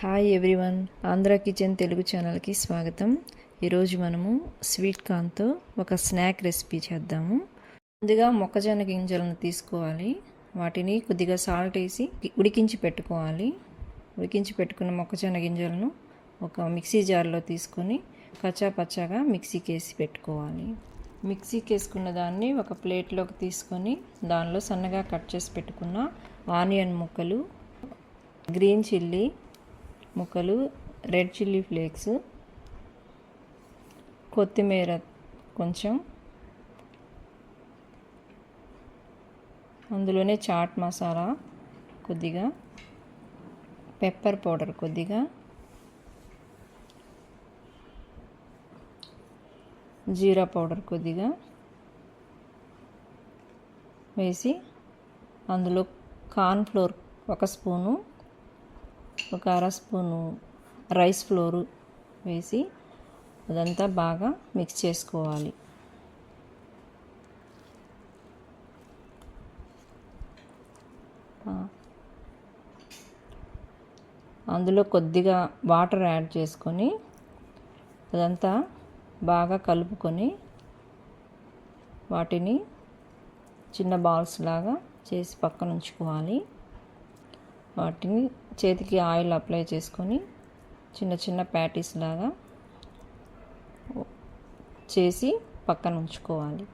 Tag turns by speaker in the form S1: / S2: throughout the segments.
S1: Hi everyone Andhra kitchen Telugu ఛానల్కి స్వాగతం. ఈరోజు మనము స్వీట్ కార్న్తో ఒక స్నాక్ రెసిపీ చేద్దాము. ముందుగా మొక్కజొన్న గింజలను తీసుకోవాలి. వాటిని కొద్దిగా సాల్ట్ వేసి ఉడికించి పెట్టుకోవాలి. ఉడికించి పెట్టుకున్న మొక్కజొన్న గింజలను ఒక మిక్సీ జార్లో తీసుకొని కచ్చా పచ్చాగా మిక్సీకి వేసి పెట్టుకోవాలి. మిక్సీకి వేసుకున్న దాన్ని ఒక ప్లేట్లోకి తీసుకొని దానిలో సన్నగా కట్ చేసి పెట్టుకున్న ఆనియన్ ముక్కలు గ్రీన్ చిల్లీ ముక్కలు రెడ్ చిల్లీ ఫ్లేక్స్ కొత్తిమీర కొంచెం అందులోనే చాట్ మసాలా కొద్దిగా పెప్పర్ పౌడర్ కొద్దిగా జీరా పౌడర్ కొద్దిగా వేసి అందులో కార్న్ ఫ్లోర్ ఒక స్పూను ఒక అర స్పూను రైస్ ఫ్లోరు వేసి అదంతా బాగా మిక్స్ చేసుకోవాలి. అందులో కొద్దిగా వాటర్ యాడ్ చేసుకొని అదంతా బాగా కలుపుకొని వాటిని చిన్న బాల్స్ లాగా చేసి పక్కన ఉంచుకోవాలి. వాటిని చేతికి ఆయిల్ అప్లై చేసుకొని చిన్న చిన్న ప్యాటీస్ లాగా చేసి పక్కన ఉంచుకోవాలి.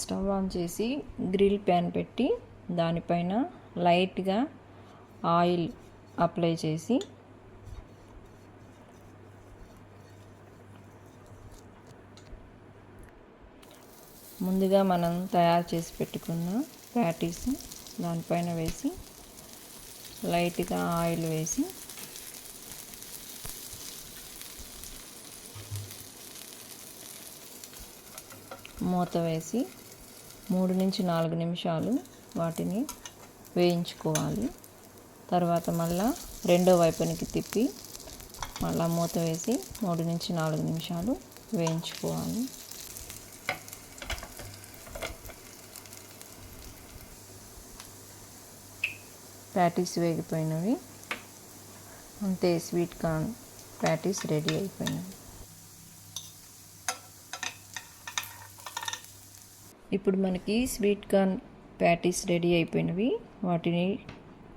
S1: స్టవ్ ఆన్ చేసి గ్రిల్ ప్యాన్ పెట్టి దానిపైన లైట్గా ఆయిల్ అప్లై చేసి ముందుగా మనం తయారు చేసి పెట్టుకున్న ప్యాటీస్ దానిపైన వేసి లైట్గా ఆయిల్ వేసి మూత వేసి మూడు నుంచి నాలుగు నిమిషాలు వాటిని వేయించుకోవాలి. తర్వాత మళ్ళా రెండో వైపునికి తిప్పి మళ్ళా మూత వేసి మూడు నుంచి నాలుగు నిమిషాలు వేయించుకోవాలి. ప్యాటీస్ వేగిపోయినవి. అంతే స్వీట్ కార్న్ ప్యాటీస్ రెడీ అయిపోయినవి. ఇప్పుడు మనకి స్వీట్ కార్న్ ప్యాటీస్ రెడీ అయిపోయినవి. వాటిని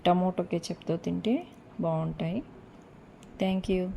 S1: టమోటో కెచప్తో తింటే బాగుంటాయి. Thank you.